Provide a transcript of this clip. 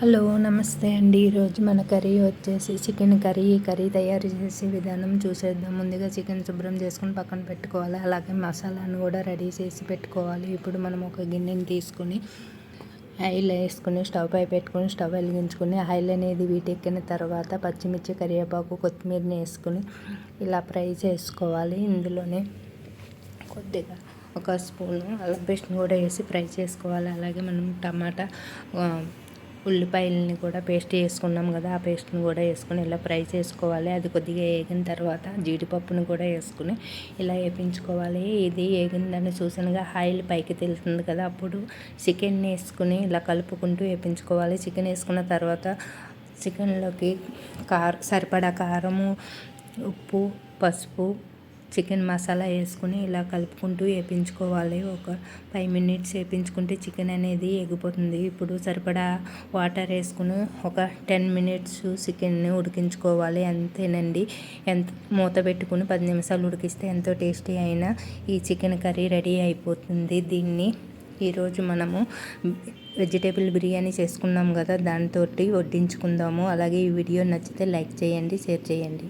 Hello నమస్తే అండి. ఈరోజు మన కర్రీ వచ్చేసి చికెన్ కర్రీ. ఈ కర్రీ తయారు చేసే విధానం చూసేద్దాం. ముందుగా చికెన్ శుభ్రం చేసుకుని పక్కన పెట్టుకోవాలి. అలాగే మసాలాను కూడా రెడీ చేసి పెట్టుకోవాలి. ఇప్పుడు మనం ఒక గిన్నెని తీసుకుని ఆయిల్ వేసుకుని స్టవ్ పై పెట్టుకుని స్టవ్ వెలిగించుకుని ఆయిల్ అనేది వీటెక్కిన తర్వాత పచ్చిమిర్చి కరివేపాకు కొత్తిమీరని వేసుకుని ఇలా ఫ్రై చేసుకోవాలి. ఇందులోనే కొద్దిగా ఒక స్పూను అల్లం పేస్ట్ని కూడా వేసి ఫ్రై చేసుకోవాలి. అలాగే మనం టమాటా ఉల్లిపాయలని కూడా పేస్ట్ చేసుకున్నాం కదా ఆ పేస్ట్ని కూడా వేసుకొని ఇలా ఫ్రై చేసుకోవాలి. అది కొద్దిగా వేగిన తర్వాత జీడిపప్పును కూడా వేసుకుని ఇలా వేపించుకోవాలి. ఇది వేగిందని చూసినగా ఆయిల్ పైకి తెలుస్తుంది కదా అప్పుడు చికెన్ వేసుకుని ఇలా కలుపుకుంటూ వేపించుకోవాలి. చికెన్ వేసుకున్న తర్వాత చికెన్లోకి కార సరిపడా కారము ఉప్పు పసుపు చికెన్ మసాలా వేసుకుని ఇలా కలుపుకుంటూ వేపించుకోవాలి. ఒక ఫైవ్ మినిట్స్ వేపించుకుంటే చికెన్ అనేది ఎగిపోతుంది. ఇప్పుడు సరిపడా వాటర్ వేసుకుని ఒక టెన్ మినిట్స్ చికెన్ని ఉడికించుకోవాలి. అంతేనండి. ఎంత మూత పెట్టుకుని పది నిమిషాలు ఉడికిస్తే ఎంతో టేస్టీ అయిన ఈ చికెన్ కర్రీ రెడీ అయిపోతుంది. దీన్ని ఈరోజు మనము వెజిటేబుల్ బిర్యానీ చేసుకున్నాం కదా దాంతో వడ్డించుకుందాము. అలాగే ఈ వీడియో నచ్చితే లైక్ చేయండి షేర్ చేయండి.